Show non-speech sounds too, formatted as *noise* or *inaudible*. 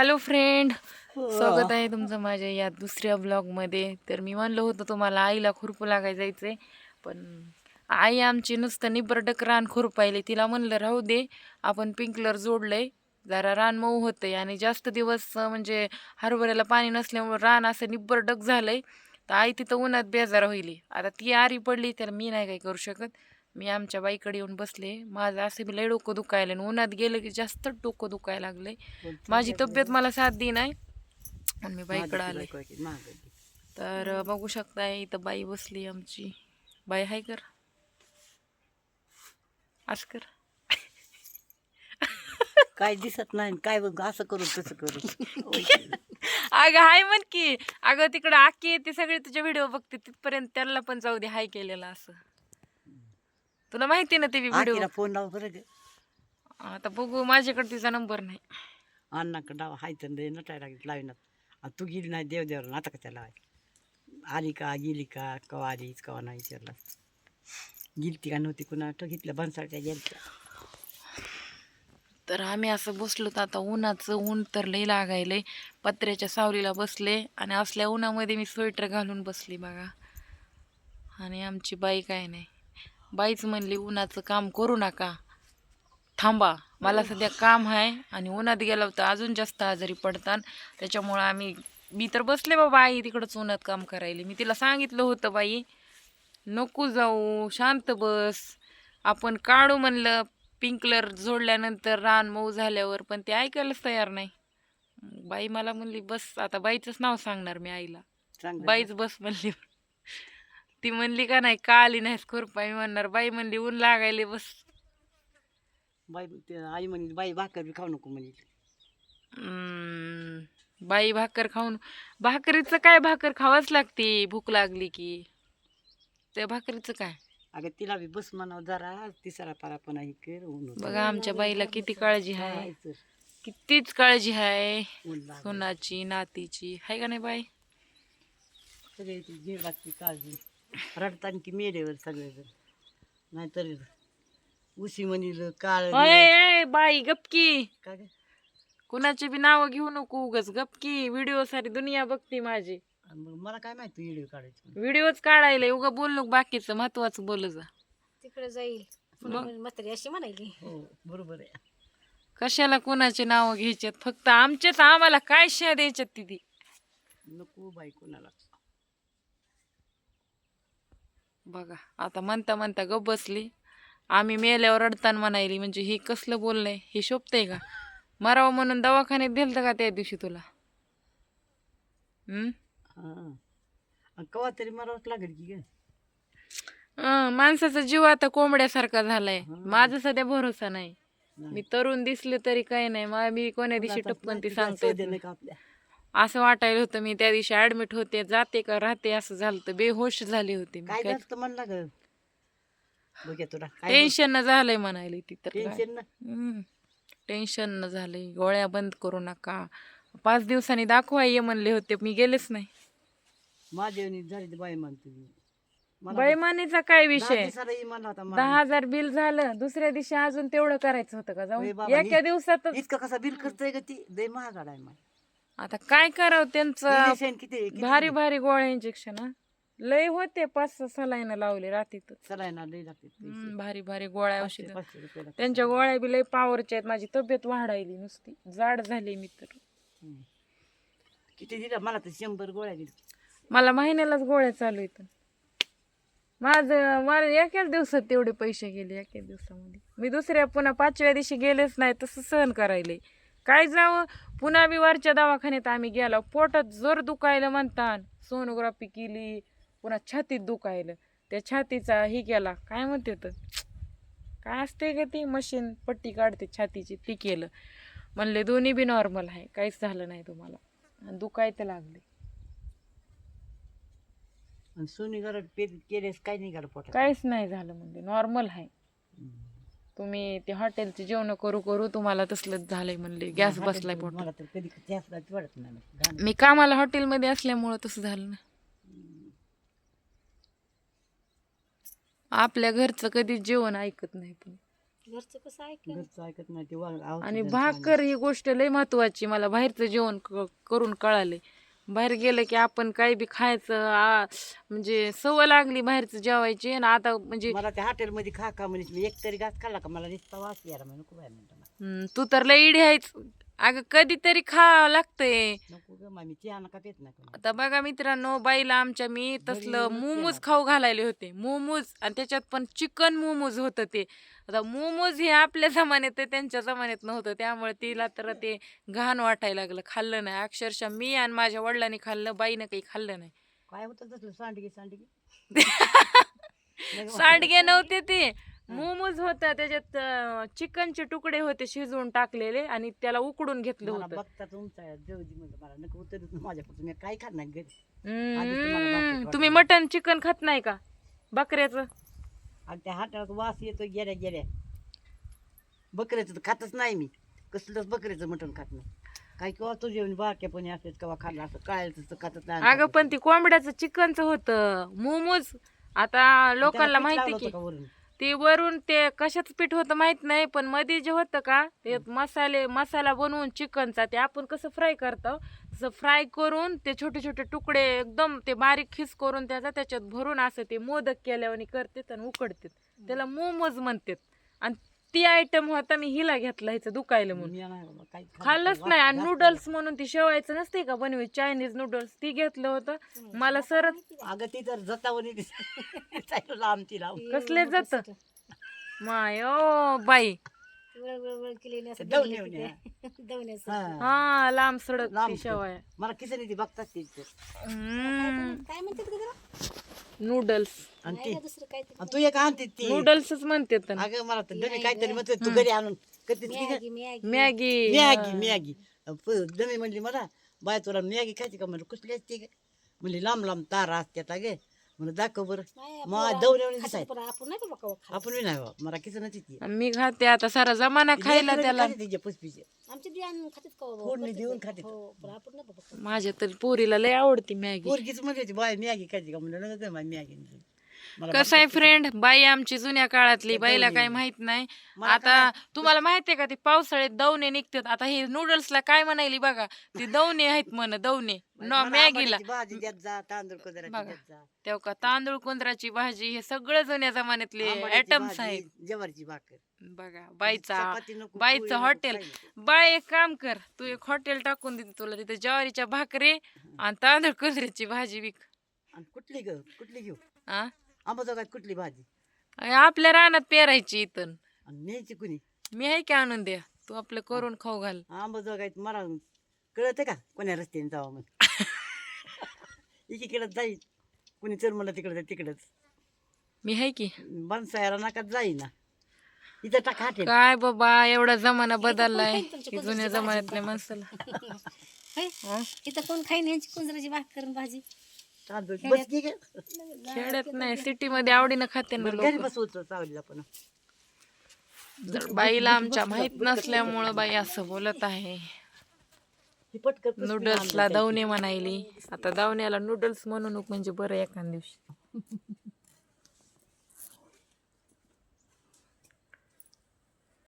Hello friend स्वागत आहे तुमचं माझ्या या दुसऱ्या ब्लॉगमध्ये तर मी म्हणलं होतं तुम्हाला आईला खुरपू लागाय जायचंय पण आई आमची नुसतं निबरडक रान खुरपायले तिला म्हणलं राहू दे आपण पिंकलर जोडलंय. जरा रान मऊ होतंय आणि जास्त दिवस म्हणजे हरभऱ्याला पाणी नसल्यामुळे रान असं निबरडक झालंय. तर आई तिथं उन्हात बेजार होईली. आता ती आरी पडली तर मी नाही काही करू शकत. मी आमच्या बाईकडे येऊन बसले. माझं असं लय डोकं दुखायलं आणि उन्हात गेलं की जास्त डोकं दुखायला लागलंय. माझी तब्येत मला साथ दी नाही. आणि मी बाईकडे आले. तर बघू शकताय इथं बाई बसली आमची. बाई हाय कर. असं कर. काय दिसत नाही काय बघ असं करू तसं करू. अगं हाय म्हण की. अगं तिकडं आकी ते सगळे तुझे व्हिडिओ बघते तिथपर्यंत त्यांना पण जाऊ दे हाय केलेलं असं. तुला माहिती ना ते व्हिडिओ आकीला फोन लाव बरं ग. आता बघू माझ्याकडे तिचा नंबर नाही. अण्णाकडं डाव हाय तर नटायला लागली लाविनात. आता तू गेली नाही देव देवर आता का त्याला आली का गेली का कवा आलीच कवा नाही विचारला. गेलती का नव्हती कुणा तो घेतल्या बनसाळच्या गेलत्या. तर आम्ही असं बसलो तर आता उन्हाचं ऊन तर लई लागायलंय. पत्र्याच्या सावलीला बसले आणि असल्या उन्हामध्ये मी स्वेटर घालून बसली बघा. आणि आमची बाई काय नाही. बाईच म्हणली उन्हाचं काम करू नका. थांबा. मला सध्या काम आहे आणि उन्हात गेलं तर अजून जास्त आजारी पडतात त्याच्यामुळं आम्ही मी तर बसले बाबा आई तिकडंच उन्हात काम करायला. मी तिला सांगितलं होतं बाई नको जाऊ. शांत बस. आपण काढू म्हणलं पिंकलर जोडल्यानंतर रान मऊ झाल्यावर पण ते ऐकायलाच तयार नाही. बाई मला म्हणली बस आता बाईचंच नाव सांगणार मी आईला. बाईच बस म्हणली. ती म्हणली का नाही का आली नाहीस मी म्हणणार. बाई म्हणली ऊन लागायले बस. बाई ते आई म्हणे बाई भाकर बी खाऊ नको म्हणे हम्म, बाई भाकर खाऊन भाकरीचं काय भाकर खावाच लागते? भूक लागली की. त्या भाकरीचं काय? अगं तिला बी बस म्हणावं जरा तिसरा पारा पण आहे कर ऊन होतं. बघा आमच्या बाईला किती काळजी आहे. जायचं. कितीच काळजी आहे. ऊन लागलं. सोनाची नातीची. आहे का नाही बाई? सगळे घे काळजी. रडताना की मेल्यावर सगळे जण नाहीतर उशी म्हणील काळ अय, बाई गपकी का. ग? कुणाची बी नावं घेऊ नको उगच गपकी व्हिडिओ सारी दुनिया बघते माझी. आणि मग मला काय माहिती व्हिडिओ काढायची व्हिडिओच काढायला उगा बोल नको बाकीचं महत्वाचं बोल जा. तिकडे जाईल. म्हातारी अशी म्हणायली. हो बरोबर आहे. कशाला कुणाचे नावं घ्यायच्यात फक्त आमच्याच आम्हाला काय शिया द्यायच्यात तिथे? नको बाई कोणाला. बघा आता म्हणता म्हणता गप बसली. आम्ही मेल्यावर रडताना म्हणायली म्हणजे हे कसलं बोलणंय हे शोभतंय का? मरावं म्हणून दवाखान्यात दिलतं का त्या दिवशी तुला? हां. कवा तरी मरावंच लागेल की ग? माणसाचा जीव आता कोंबड्यासारखा झालाय. माझा सध्या भरोसा नाही. मी तरुण दिसले तरी काही नाही. मा- मी कोण्या दिवशी टपकन ती सांगते आपल्या? असं वाटायला होतं मी त्या दिवशी ऍडमिट होते जाते का राहते असं झालं तर बेहोश झाली होती मी. काय झालं म्हणला ग? बघ्या तुला काय टेन्शन न झालंय म्हणायली ती तर. टेन्शन ना? हम्म. टेन्शन न झालंय. गोळ्या बंद करू नका. पाच दिवसांनी दाखवा ये म्हणले होते. मी गेलेच नाही. झाली तर बाई म्हणतो मी. मला बैमानीचा काय विषय? दिवसाला ये म्हणला होता मला. दहा हजार बिल झालं दुसऱ्या दिवशी अजून तेवढं करायचं होतं का होय जाऊन एका दिवसातच. इतकं कसा बिल करतोय का ती? दे महागाड आहे मला आता काय करावं त्यांचं? किती? किती भारी भारी गोळ्या इंजेक्शन लय होते पाच सहा सलाईनं लावले रात्रीत सलाईना लई लागते. भारी भारी गोळ्या पाचशे- औषध. पाचशे रुपये लागतात. त्यांच्या गोळ्या बी लय पावरच्या आहेत. माझी तब्येत वाढायली नुसती. जाड झाली मी तर. हम्म. किती दिला? मला तर शंभर गोळ्या दिल्या. मला महिन्यालाच गोळ्या चालू आहेत. माझं मला एकाच दिवसात तेवढे पैसे गेले एकाच दिवसामध्ये. मी दुसऱ्या पुन्हा पाचव्या दिवशी गेलेच नाही तसं सहन करायले. काय जावं? पुन्हा बी वरच्या दवाखान्यात आम्ही गेलो. पोटात जर दुखायलं म्हणतात सोनोग्राफी केली पुन्हा छातीत दुखायलं. त्या छातीचा ही केला काय म्हणते तर? काय असते का ती मशीन पट्टी काढते छातीची ती केलं. म्हणले दोन्ही बी नॉर्मल आहे काहीच झालं नाही तुम्हाला. आणि दुखायचं लागले. आणि सोनी घरात पे केलेस काय नाही पोटात? काहीच नाही झालं म्हणजे नॉर्मल आहे. तुम्ही ते हॉटेलचे जेवण करू करू तुम्हाला तसलंच झालंय म्हणले. गॅस बसलाय पोटात. मला तर कधी जास्त वाटत नाही घाण. मी कामाला हॉटेलमध्ये असल्यामुळं तसं झालं ना. आपल्या घरचं कधीच जेवण ऐकत नाही पण. घरचं कसं ऐक घरचं ऐकत नाही ते वा- आहोत आणि भाकर ही गोष्ट लय महत्वाची. मला बाहेरचं जेवण क- करून कळाले बाहेर गेलं की आपण काही बी खायचं आ, म्हणजे सवय लागली बाहेरचं जेवायची आणि आता म्हणजे मला त्या हॉटेलमध्ये खा खा म्हणजे मी एक तरी घास खाल्ला का मला नुसता वास यायला नको बाय म्हणतो मला. हम्म, तू तर लय इडी आहेस अगं कधीतरी खावं लागतंय. नको ग मामी चहा नका पेत नाही कोणी. आता बघा मित्रांनो बाईला आमच्या मी तसलं मोमोज. खाऊ घालायले होते. मोमोज आणि त्याच्यात पण चिकन मोमोज होतं ते. आता मोमोज हे आपल्या जमान्यात त्यांच्या जमान्यात नव्हतं. त्यामुळे तिला तर ते घाण वाटायला लागलं. खाल्लं नाही. अक्षरशः मी आणि माझ्या वडिलांनी खाल्लं बाईनं काही खाल्लं नाही. काय होतं तसलं? सांडगे सांडगे. *laughs* सांडगे नव्हते ते. मोमोज होता त्याच्यात चिकनचे तुकडे होते शिजवून टाकलेले आणि त्याला उकडून घेतलं मला होतं. बघता तुमचा जेवजी म्हणजे मला नको उतरत माझ्यापासून मी काय घरी? तुम्हाला हम्म, तुम्ही वाटलं. मटन चिकन खात नाही का? बकऱ्याचं? आणि त्या हाताला वास येतो गेल्या गेल्या. बकऱ्याचं तर खातच नाही मी. कसलंच बकऱ्याचं मटण खात नाही. काय किंवा तुझे बारक्यापणी असतेच केव्हा खाल्लं असं कळायचं खातच नाही. अगं पण ती कोंबड्याचं चिकनचं होतं. मोमोज आता लोकांना माहिती की ते वरून ते कशाचं पीठ होतं माहीत नाही पण मध्ये जे होतं का ते मसाले मसाला बनवून चिकनचा ते आपण कसं फ्राय करतो तसं फ्राय करून ते छोटे छोटे तुकडे एकदम ते बारीक खिस करून त्याचा त्याच्यात भरून असं ते मोदक केल्यावानी करतात आणि उकडतात. त्याला मोमोज म्हणतात. आणि ती आयटम होता मी हिला घेतला ह्याचं दुखायला म्हणून. खाल्लंच नाही. आणि नूडल्स म्हणून ती शेवायचं नसते का बनवी चायनीज नूडल्स ती घेतलं होतं. मला सरच अगं ती तर जतावणी *laughs* लांब ती लांब. कसले जात? My O by. केलेली दवणे होणे. हा. *laughs* हा. लांब सडक लांब. शेवाय. मला किसनी ती बघतात ती. काय म्हणतात का? नूडल्स आणि नाही ती ना दुसरं काहीतरी आणि तू एक आणते ती. नूडल्सच म्हणतात ना. अगं मला तर डबे काहीतरी म्हणते तू घरी आणून करते ती. Maggi Maggi. Maggi. Maggi Maggi. दमी म्हणली मला बाय तुला मॅगी खायची का? म्हणलं कुठली असते का म्हणली लांब लांब तारा असत्यात अगे. म्हणलं दाखव बरं मग आपण दौऱ्यावर खातो दिसाय पण आपण नाही बाबा कवा खात. आपण बी नाही बा मला किसन ती. मी खाते आता सारा जमाना खायला त्याला. तिच्या पुसपीचे. आमचे बी आणून खातात कवा बाबा, फोडणी करतात देऊन ते. खातात. हो पण आपण नाही बाबा खात. माझ्या तरी पोरीला लय आवडती मॅगी. पोरगीच म्हणली होती बाय मॅगी खायची का? म्हणलं नका मॅगी. कसं आहे फ्रेंड बाई आमची जुन्या काळातली बाईला काही माहीत नाही. आता तुम्हाला माहितीये का ते पावसाळ्यात दवणे निघतात. आता हे नूडल्सला काय म्हणायली बघा ते दवणे आहेत म्हण दवणे. मॅगीला. कुदराची तेव्हा का तांदूळ कुंदराची भाजी हे सगळं जुन्या जमान्यातले आयटम्स आहेत. ज्वारीची भाकर. बघा बाईचा बाईचं हॉटेल. बाय एक काम कर तू एक हॉटेल टाकून देते तुला तिथे ज्वारीच्या भाकरी आणि तांदूळ कुंदऱ्याची भाजी विक. आणि कुठली ग? कुठली घेऊ? आ? आंबाजोगात कुठली भाजी? आपल्या रानात पेरायची इथून. आणि न्यायची कुणी? मी आहे की आणून द्या. तू आपलं करून खाऊ घाल. आंबाजोगात मला कळतं का कोण्या रस्त्याने जावं मग *laughs* एकीकडे जाईल कुणी चल म्हणलं तिकडं जा तिकडंच. मी आहे की? बनसायला नका जाई ना इथं टाक हाटेल काय बाबा एवढा जमाना बदललाय. की जुन्या जमान्यातल्या माणसाला. *laughs* हे? इथं कोण खाईन यांची कुंजराची भाकर आणि भाजी? तांदूळ बस की ग. खेड्यात नाही सिटी मध्ये आवडीनं खाते ना बरं, घरी लोक बसवतो चावलीला पण जर बाईला आमच्या माहीत नसल्यामुळं बाई असं बोलत आहे. ही पटकन पुसकी नूडल्सला आणलं दावणे म्हणायली. आता दावण्याला नूडल्स म्हणून म्हणजे बरं एखाद दिवशी.